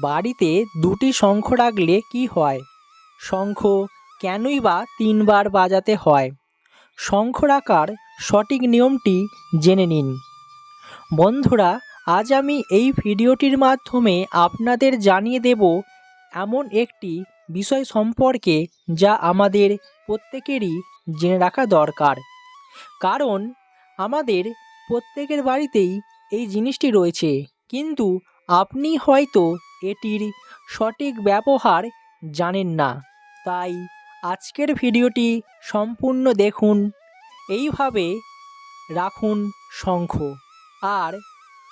বাড়িতে দুটি শঙ্খ রাখলে কি হয়? শঙ্খ কেনই বা তিনবার বাজাতে হয়? শঙ্খ রাখার সঠিক নিয়মটি জেনে নিন। বন্ধুরা, আজ আমি এই ভিডিওটির মাধ্যমে আপনাদের জানিয়ে দেব এমন একটি বিষয় সম্পর্কে যা আমাদের প্রত্যেকেরই জেনে রাখা দরকার। কারণ, আমাদের প্রত্যেকের বাড়িতেই এই জিনিসটি রয়েছে। কিন্তু আপনি হয়তো এটির সঠিক ব্যবহার জানেন না। তাই আজকের ভিডিওটি সম্পূর্ণ দেখুন। এইভাবে রাখুন শঙ্খ। আর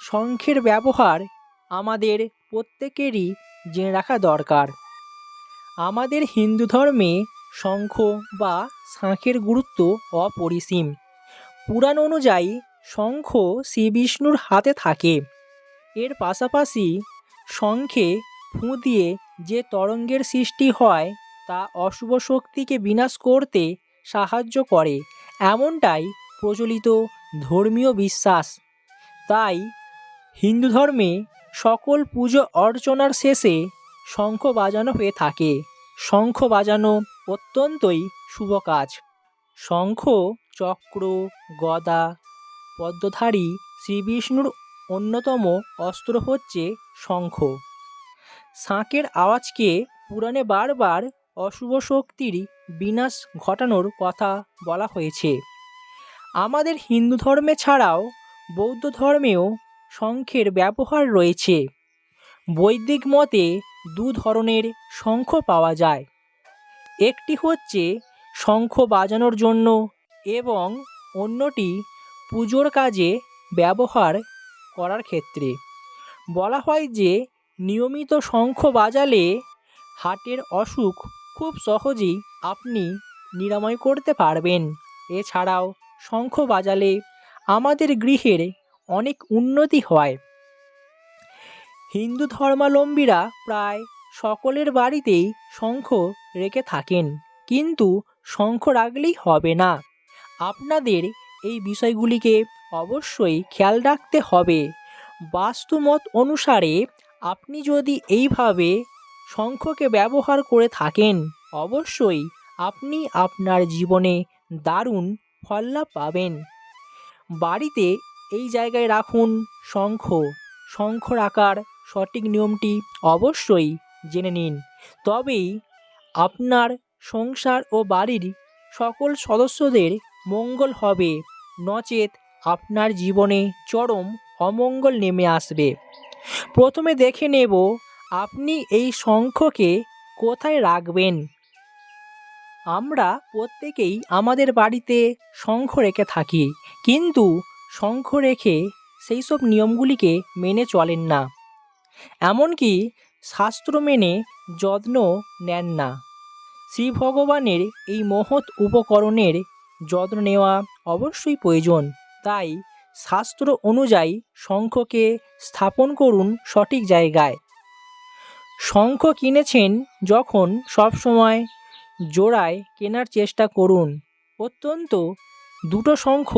শঙ্খের ব্যবহার আমাদের প্রত্যেকেরই জেনে রাখা দরকার। আমাদের হিন্দু ধর্মে শঙ্খ বা শাঁখের গুরুত্ব অপরিসীম। পুরাণ অনুযায়ী শঙ্খ শ্রী বিষ্ণুর হাতে থাকে। এর পাশাপাশি শঙ্খে ফুঁ দিয়ে যে তরঙ্গের সৃষ্টি হয়, তা অশুভ শক্তিকে বিনাশ করতে সাহায্য করে। এমনটাই প্রচলিত ধর্মীয় বিশ্বাস। তাই হিন্দু ধর্মে সকল পুজো অর্চনার শেষে শঙ্খ বাজানো হয়ে থাকে। শঙ্খ বাজানো অত্যন্তই শুভ কাজ। শঙ্খ, চক্র, গদা, পদ্মধারী শ্রীবিষ্ণুর অন্যতম অস্ত্র হচ্ছে শঙ্খ। শাঁখের আওয়াজকে পুরাণে বারবার অশুভ শক্তির বিনাশ ঘটানোর কথা বলা হয়েছে। আমাদের হিন্দু ধর্মে ছাড়াও বৌদ্ধ ধর্মেও শঙ্খের ব্যবহার রয়েছে। বৈদিক মতে দু ধরনের শঙ্খ পাওয়া যায়। একটি হচ্ছে শঙ্খ বাজানোর জন্য এবং অন্যটি পুজোর কাজে ব্যবহার করার ক্ষেত্রে। বলা হয় যে, নিয়মিত শঙ্খ বাজালে হার্টের অসুখ খুব সহজেই আপনি নিরাময় করতে পারবেন। এছাড়াও শঙ্খ বাজালে আমাদের গৃহের অনেক উন্নতি হয়। হিন্দু ধর্মাবলম্বীরা প্রায় সকলের বাড়িতেই শঙ্খ রেখে থাকেন। কিন্তু শঙ্খ রাখলেই হবে না। আপনাদের এই বিষয়গুলিকে অবশ্যই খেয়াল রাখতে হবে। বাস্তুমত অনুসারে আপনি যদি এইভাবে শঙ্খকে ব্যবহার করে থাকেন, অবশ্যই আপনি আপনার জীবনে দারুণ ফললাভ পাবেন। বাড়িতে এই জায়গায় রাখুন শঙ্খ। শঙ্খ রাখার সঠিক নিয়মটি অবশ্যই জেনে নিন। তবেই আপনার সংসার ও বাড়ির সকল সদস্যদের মঙ্গল হবে। নচেত আপনার জীবনে চরম অমঙ্গল নেমে আসবে। প্রথমে দেখে নেব আপনি এই শঙ্খকে কোথায় রাখবেন। আমরা প্রত্যেকেই আমাদের বাড়িতে শঙ্খ রেখে থাকি, কিন্তু শঙ্খ রেখে সেই সব নিয়মগুলিকে মেনে চলেন না। এমনকি শাস্ত্র মেনে যত্ন নেন না। শ্রী ভগবানের এই মহৎ উপকরণের যত্ন নেওয়া অবশ্যই প্রয়োজন। তাই শাস্ত্র অনুযায়ী শঙ্খকে স্থাপন করুন সঠিক জায়গায়। শঙ্খ কিনেছেন যখন সবসময় জোড়ায় কেনার চেষ্টা করুন। অত্যন্ত দুটো শঙ্খ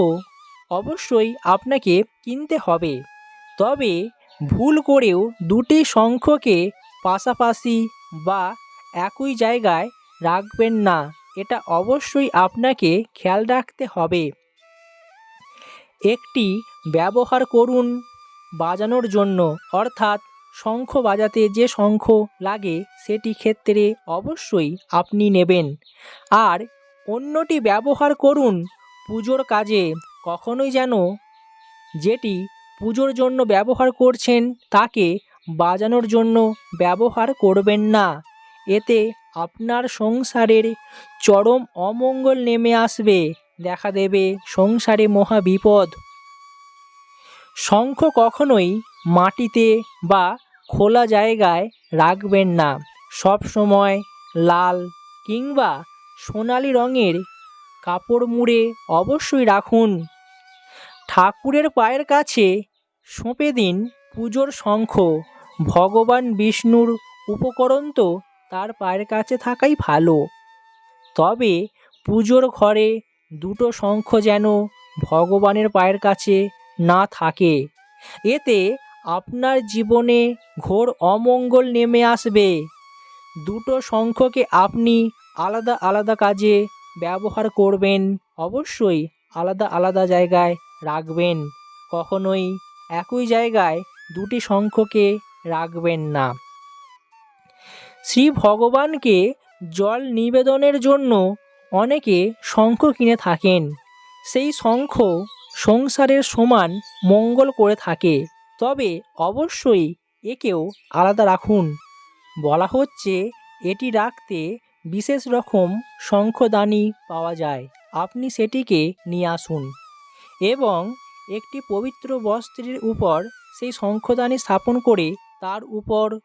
অবশ্যই আপনাকে কিনতে হবে। তবে ভুল করেও দুটি শঙ্খকে পাশাপাশি বা একই জায়গায় রাখবেন না। এটা অবশ্যই আপনাকে খেয়াল রাখতে হবে। একটি ব্যবহার করুন বাজানোর জন্য। অর্থাৎ শঙ্খ বাজাতে যে শঙ্খ লাগে সেটি ক্ষেত্রে অবশ্যই আপনি নেবেন। আর অন্যটি ব্যবহার করুন পুজোর কাজে। কখনোই যেন যেটি পুজোর জন্য ব্যবহার করছেন তাকে বাজানোর জন্য ব্যবহার করবেন না। এতে আপনার সংসারের চরম অমঙ্গল নেমে আসবে। দেখা দেবে সংসারে মহা বিপদ। শঙ্খ কখনোই মাটিতে বা খোলা জায়গায় রাখবেন না। সব সময় লাল কিংবা সোনালি রঙের কাপড় মুড়ে অবশ্যই রাখুন। ঠাকুরের পায়ের কাছে সঁপে দিন পুজোর শঙ্খ। ভগবান বিষ্ণুর উপকরণ তো তার পায়ের কাছে থাকাই ভালো। তবে পুজোর ঘরে দুটো শঙ্খ যেন ভগবানের পায়ের কাছে না থাকে। এতে আপনার জীবনে ঘোর অমঙ্গল নেমে আসবে। দুটো শঙ্খকে আপনি আলাদা আলাদা কাজে ব্যবহার করবেন, অবশ্যই আলাদা আলাদা জায়গায় রাখবেন। কখনোই একই জায়গায় দুটি শঙ্খকে রাখবেন না। শ্রী ভগবানকে জল নিবেদনের জন্য অনেকে শঙ্খ কিনে থাকেন। সেই শঙ্খ সংসারের সমান মঙ্গল করে থাকে। তবে অবশ্যই একেও আলাদা রাখুন। বলা হচ্ছে এটি রাখতে বিশেষ রকম শঙ্খদানি পাওয়া যায়। আপনি সেটিকে নিয়ে আসুন। এবং একটি পবিত্র বস্ত্রের উপর সেই শঙ্খদানি স্থাপন করে তার উপর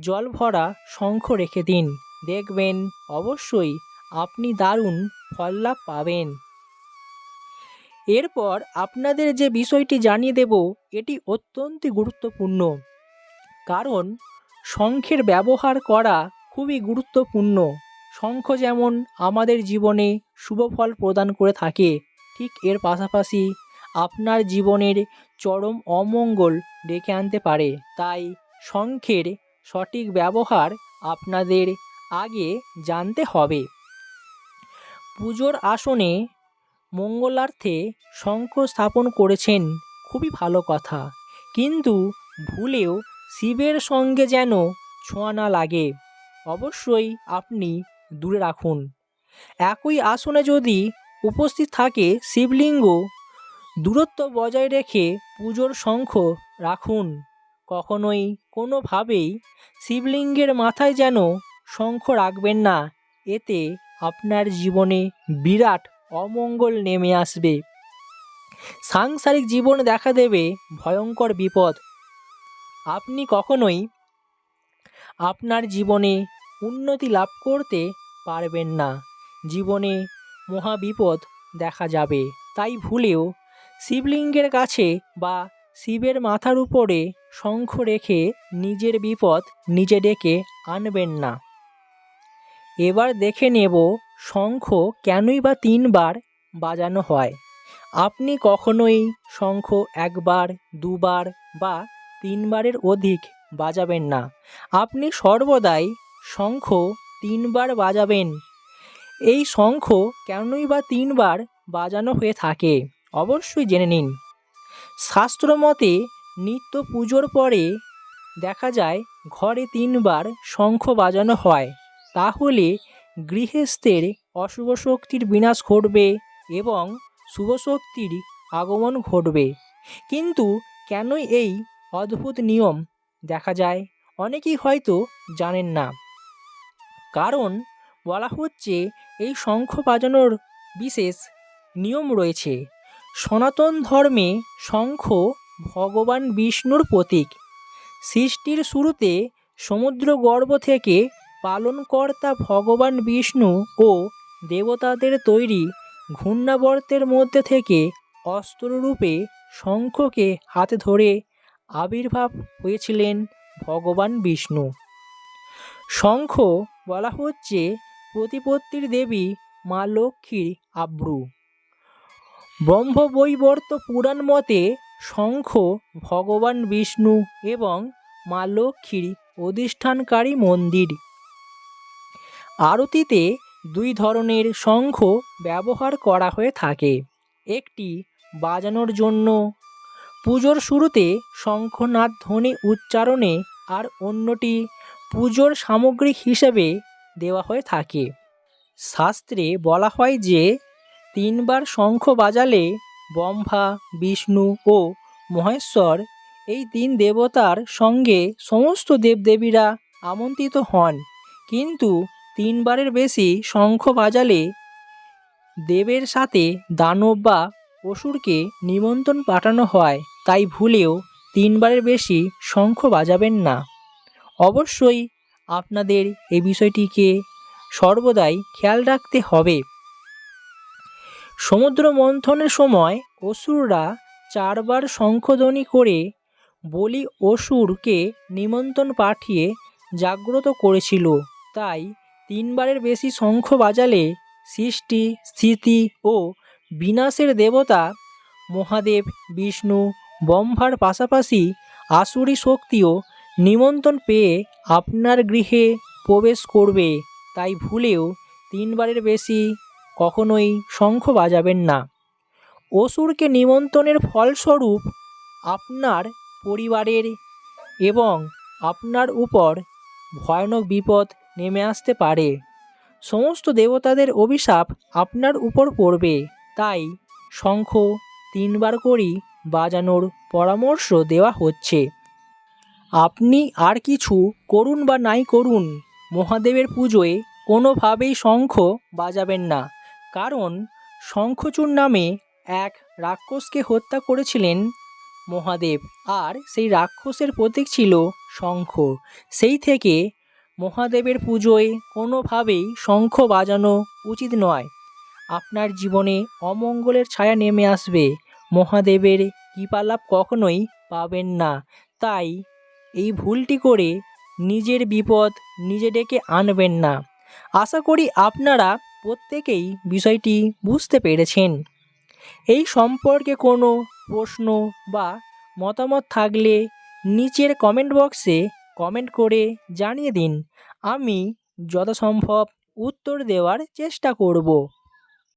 জল ভরা শঙ্খ রেখে দিন। দেখবেন অবশ্যই আপনি দারুণ ফল লাভ পাবেন। এরপর আপনাদের যে বিষয়টি জানিয়ে দেব, এটি অত্যন্ত গুরুত্বপূর্ণ। কারণ শঙ্খের ব্যবহার করা খুবই গুরুত্বপূর্ণ। শঙ্খ যেমন আমাদের জীবনে শুভ ফল প্রদান করে থাকে, ঠিক এর পাশাপাশি আপনার জীবনের চরম অমঙ্গল ডেকে আনতে পারে। তাই শঙ্খের সঠিক ব্যবহার আপনাদের আগে জানতে হবে। পুজোর আসনে মঙ্গলার্থে শঙ্খ স্থাপন করেছেন খুবই ভালো কথা। কিন্তু ভুলেও শিবের সঙ্গে যেন ছোঁয়া না লাগে, অবশ্যই আপনি দূরে রাখুন। একই আসনে যদি উপস্থিত থাকে শিবলিঙ্গ, দূরত্ব বজায় রেখে পুজোর শঙ্খ রাখুন। কখনোই কোনোভাবেই শিবলিঙ্গের মাথায় যেন শঙ্খ রাখবেন না, এতে আপনার জীবনে বিরাট অমঙ্গল নেমে আসবে। সাংসারিক জীবন দেখা দেবে ভয়ঙ্কর বিপদ। আপনি কখনোই আপনার জীবনে উন্নতি লাভ করতে পারবেন না। জীবনে মহাবিপদ দেখা যাবে। তাই ভুলেও শিবলিঙ্গের কাছে বা শিবের মাথার উপরে শঙ্খ রেখে নিজের বিপদ নিজে ডেকে আনবেন না। এবার দেখে নেব শঙ্খ কেনই বা তিনবার বাজানো হয়। আপনি কখনোই শঙ্খ একবার, দুবার বা তিনবারের অধিক বাজাবেন না। আপনি সর্বদাই শঙ্খ তিনবার বাজাবেন। এই শঙ্খ কেনই বা তিনবার বাজানো হয়ে থাকে, অবশ্যই জেনে নিন। শাস্ত্রমতে নিত্য পুজোর পরে দেখা যায় ঘরে তিনবার শঙ্খ বাজানো হয়। তাহলে গৃহস্থের অশুভ শক্তির বিনাশ ঘটবে এবং শুভ শক্তির আগমন ঘটবে। কিন্তু কেনই এই অদ্ভুত নিয়ম দেখা যায়, অনেকেই হয়তো জানেন না। কারণ বলা হচ্ছে এই শঙ্খ বাজানোর বিশেষ নিয়ম রয়েছে। সনাতন ধর্মে শঙ্খ ভগবান বিষ্ণুর প্রতীক। সৃষ্টির শুরুতে সমুদ্র গর্ভ থেকে পালনকর্তা ভগবান বিষ্ণু ও দেবতাদের তৈরি ঘূর্ণাবর্তের মধ্যে থেকে অস্ত্ররূপে শঙ্খকে হাতে ধরে আবির্ভাব হয়েছিলেন ভগবান বিষ্ণু। শঙ্খ বলা হচ্ছে প্রতিপত্তির দেবী মা লক্ষ্মীর আব্রু। ব্রহ্মবৈবর্ত পুরাণ মতে শঙ্খ ভগবান বিষ্ণু এবং মা লক্ষ্মীর অধিষ্ঠানকারী মন্দির। আরতিতে দুই ধরনের শঙ্খ ব্যবহার করা হয়ে থাকে। একটি বাজানোর জন্য। পুজোর শুরুতে শঙ্খনাদ ধ্বনি উচ্চারণে আর অন্যটি পুজোর সামগ্রিক হিসেবে দেওয়া হয়ে থাকে। শাস্ত্রে বলা হয় যে, তিনবার শঙ্খ বাজালে ব্রহ্মা, বিষ্ণু ও মহেশ্বর এই তিন দেবতার সঙ্গে সমস্ত দেবদেবীরা আমন্ত্রিত হন। কিন্তু তিনবারের বেশি শঙ্খ বাজালে দেবের সাথে দানব বা অসুরকে নিমন্ত্রণ পাঠানো হয়, তাই ভুলেও তিনবারের বেশি শঙ্খ বাজাবেন না। অবশ্যই আপনাদের এই বিষয়টিকে সর্বদাই খেয়াল রাখতে হবে। সমুদ্র মন্থনের সময় অসুররা চারবার শঙ্খধ্বনি করে বলি অসুরকে নিমন্ত্রণ পাঠিয়ে জাগ্রত করেছিল, তাই তিনবারের বেশি শঙ্খ বাজালে সৃষ্টি স্থিতি ও বিনাশের দেবতা মহাদেব, বিষ্ণু, ব্রহ্মার পাশাপাশি আসুরি শক্তিও নিমন্ত্রণ পেয়ে আপনার গৃহে প্রবেশ করবে। তাই ভুলেও তিনবারের বেশি কখনোই শঙ্খ বাজাবেন না। অসুরকে নিমন্ত্রণের ফলস্বরূপ আপনার পরিবারের এবং আপনার উপর ভয়ানক বিপদ নেমে আসতে পারে। সমস্ত দেবতাদের অভিশাপ আপনার উপর পড়বে। তাই শঙ্খ তিনবার করেই বাজানোর পরামর্শ দেওয়া হচ্ছে। আপনি আর কিছু করুন বা নাই করুন, মহাদেবের পুজোয় কোনোভাবেই শঙ্খ বাজাবেন না। কারণ শঙ্খচূড় নামে এক রাক্ষসকে হত্যা করেছিলেন মহাদেব, আর সেই রাক্ষসের প্রতীক ছিল শঙ্খ। সেই থেকে মহাদেবের পুজোয় কোনোভাবেই শঙ্খ বাজানো উচিত নয়। আপনার জীবনে অমঙ্গলের ছায়া নেমে আসবে। মহাদেবের কৃপালাভ কখনোই পাবেন না। তাই এই ভুলটি করে নিজের বিপদ নিজে ডেকে আনবেন না। আশা করি আপনারা প্রত্যেকেই বিষয়টি বুঝতে পেরেছেন। এই সম্পর্কে কোনো প্রশ্ন বা মতামত থাকলে নিচের কমেন্ট বক্সে কমেন্ট করে জানিয়ে দিন। আমি যথাসম্ভব উত্তর দেওয়ার চেষ্টা করব।